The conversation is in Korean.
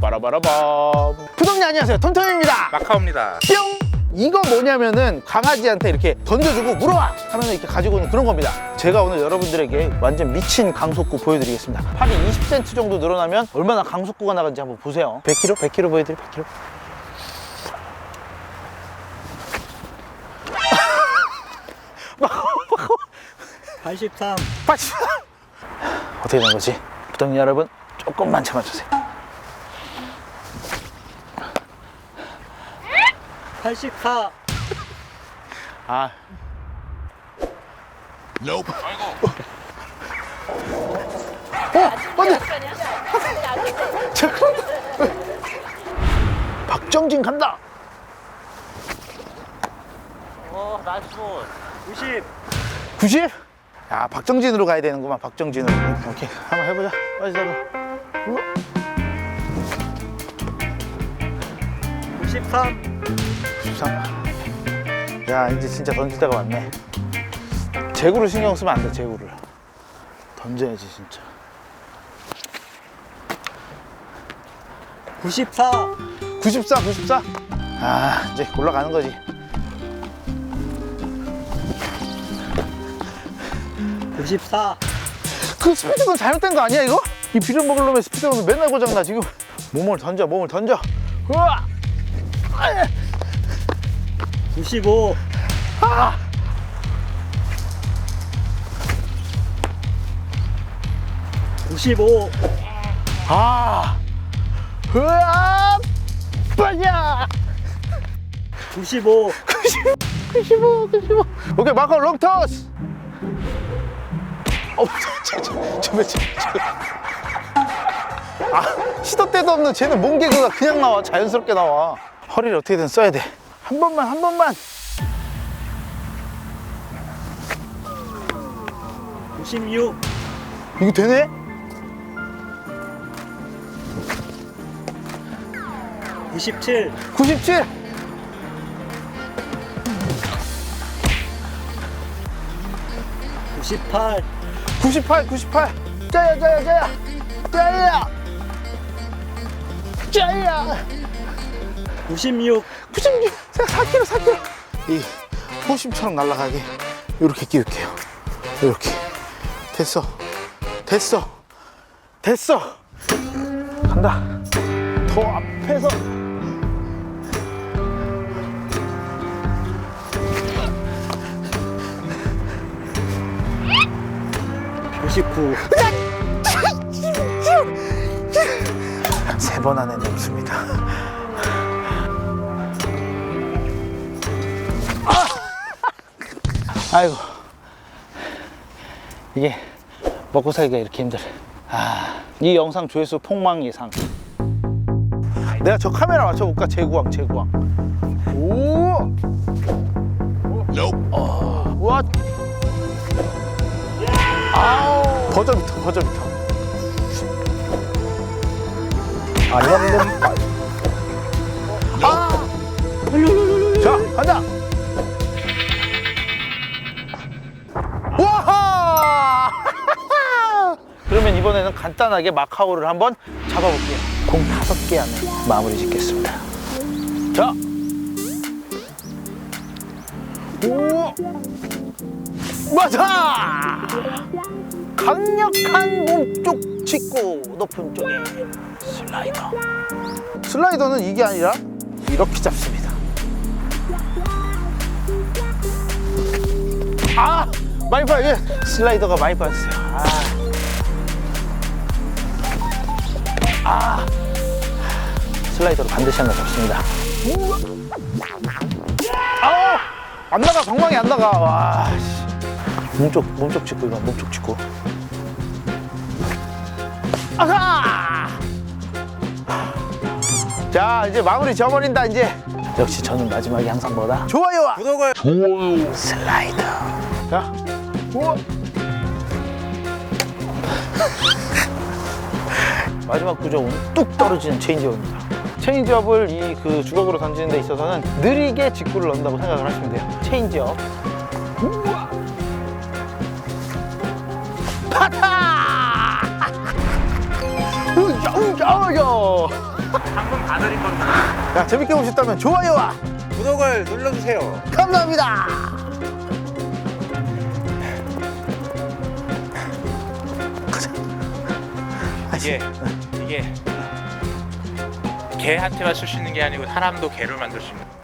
빠라바라밤. 부동님 안녕하세요. 톰톰입니다. 마카오입니다. 뿅! 이거 뭐냐면은 강아지한테 이렇게 던져주고 물어와! 하면 이렇게 가지고 오는 그런 겁니다. 제가 오늘 여러분들에게 완전 미친 강속구 보여드리겠습니다. 팔이 20cm 정도 늘어나면 얼마나 강속구가 나간지 한번 보세요. 100kg? 100kg 보여드려 100kg? 팔십삼 빠지! 어떻게 된 거지? 부장님 여러분, 조금만 참아주세요. 팔십사 아. 어, 안돼. 잠깐. 박정진 간다. 어 나이스 볼 구십 90? 야, 박정진으로 가야 되는구만. 박정진으로. 오케이, 한번 해보자. 빨리 잡아. 우 23. 야 이제 진짜 던질 때가 왔네 재구를 신경 쓰면 안 돼 재구를 던져야지 진짜 94 94 94 아 이제 올라가는 거지 94. 그 스피드건 잘못된 거 아니야 이거? 이 비료 먹을 놈의 스피드건 맨날 고장나 지금 몸을 던져 몸을 던져 으아! 아! 95. 아! 구십오. 아! 으아! 빠야! 95. 95, 95. 오케이, 마커 롱터스! 어, 저, 저, 저, 저, 저, 아, 시도 때도 없는 쟤는 몸개그가 그냥 나와. 자연스럽게 나와. 허리를 어떻게든 써야 돼. 한 번만, 한 번만. 구십육 이거 되네? 구십칠 97! 구십팔 98, 98. 짜야, 짜야, 짜야. 짜야. 짜야. 구십육 96. 4kg, 4kg. 이 호심처럼 날아가게 이렇게 끼울게요. 이렇게. 됐어. 됐어. 됐어. 간다. 더 앞에서. 구십구 세번 안에 넘습니다. 아! 아이고. 이게 먹고 살기가 이렇게 힘들어. 아, 이 영상 조회수 폭망 예상. 내가 저 카메라 맞춰볼까? 제구왕, 제구왕. 오! 어, 와! 아우! 버저비터, 버저비터. 아니면 아! 자, 가자! 간단하게 마카오를 한번 잡아볼게요. 공 다섯 개 안에 마무리 짓겠습니다. 자! 오! 맞아! 강력한 몸쪽 직구 높은 쪽에 슬라이더. 슬라이더는 이게 아니라 이렇게 잡습니다. 아! 많이 빠, 예. 슬라이더가 많이 빠졌어요. 아. 아. 슬라이더로 반드시 한번 잡습니다. 아! 안 나가, 방망이 안 나가. 와, 씨. 몸쪽, 몸쪽 짚고, 이거 몸쪽 짚고. 아하! 자 이제 마무리 지어버린다 이제 역시 저는 마지막이 항상 뭐다 좋아요와 구독을 슬라이더 자 우와 마지막 구조는 뚝 떨어지는 체인지업입니다 체인지업을 이 그 주걱으로 던지는 데 있어서는 느리게 직구를 넣는다고 생각을 하시면 돼요 체인지업 우와 파타 방금 다 드린 겁니다. 야, 재밌게 보셨다면 좋아요와 구독을 눌러주세요. 감사합니다. 이게 이게 개한테만 쓸 수 있는 게 아니고 사람도 개를 만들 수 있는.